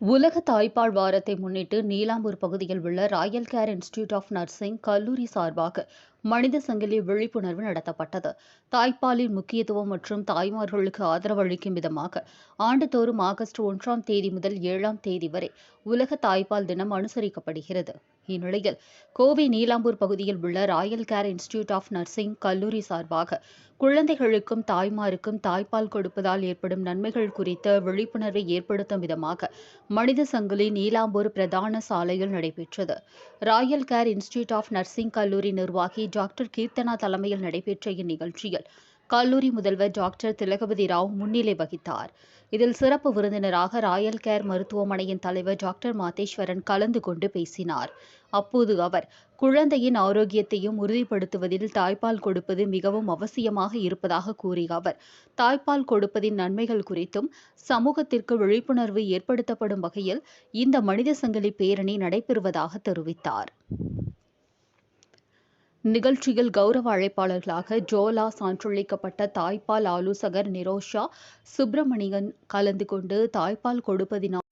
உலக தாய்ப்பால் வாரத்தை முன்னிட்டு நீலாம்பூர் பகுதியில் உள்ள Royal Care Institute of Nursing கல்லூரி சார்பாக மனித சங்கிலி விழிப்புணர்வு நடத்தப்பட்டது. தாய்ப்பாலின் முக்கியத்துவம் மற்றும் தாய்மார்களுக்கு ஆதரவு அளிக்கும் விதமாக ஆண்டுதோறும் ஆகஸ்ட் ஒன்றாம் தேதி முதல் ஏழாம் தேதி வரை உலக தாய்ப்பால் தினம் அனுசரிக்கப்படுகிறது. இந்நிலையில் கோவை நீலாம்பூர் பகுதியில் உள்ள Royal Care Institute of Nursing கல்லூரி சார்பாக குழந்தைகளுக்கும் தாய்மாருக்கும் தாய்ப்பால் கொடுப்பதால் ஏற்படும் நன்மைகள் குறித்த விழிப்புணர்வை ஏற்படுத்தும் விதமாக மனித சங்கிலி நீலாம்பூர் பிரதான சாலையில் நடைபெற்றது. Royal Care Institute of Nursing கல்லூரி நிர்வாகி டாக்டர் கீர்த்தனா தலைமையில் நடைபெற்ற இந்நிகழ்ச்சியில் கல்லூரி முதல்வர் டாக்டர் திலகபதி ராவ் முன்னிலை வகித்தார். இதில் சிறப்பு விருந்தினராக ராயல் கேர் மருத்துவமனையின் தலைவர் டாக்டர் மாதேஸ்வரன் கலந்து கொண்டு பேசினார். அப்போது அவர் குழந்தையின் ஆரோக்கியத்தையும் உறுதிப்படுத்துவதில் தாய்ப்பால் கொடுப்பது மிகவும் அவசியமாக இருப்பதாக கூறிய அவர் தாய்ப்பால் கொடுப்பதின் நன்மைகள் குறித்தும் சமூகத்திற்கு விழிப்புணர்வு ஏற்படுத்தப்படும் வகையில் இந்த மனித சங்கிலி பேரணி நடைபெறுவதாக தெரிவித்தார். நிகழ்ச்சியில் கௌரவ அழைப்பாளர்களாக ஜோலா சான்றளிக்கப்பட்ட தாய்ப்பால் ஆலோசகர் நிரோஷா சுப்பிரமணியன் கலந்து கொண்டு தாய்ப்பால் கொடுப்பதினால்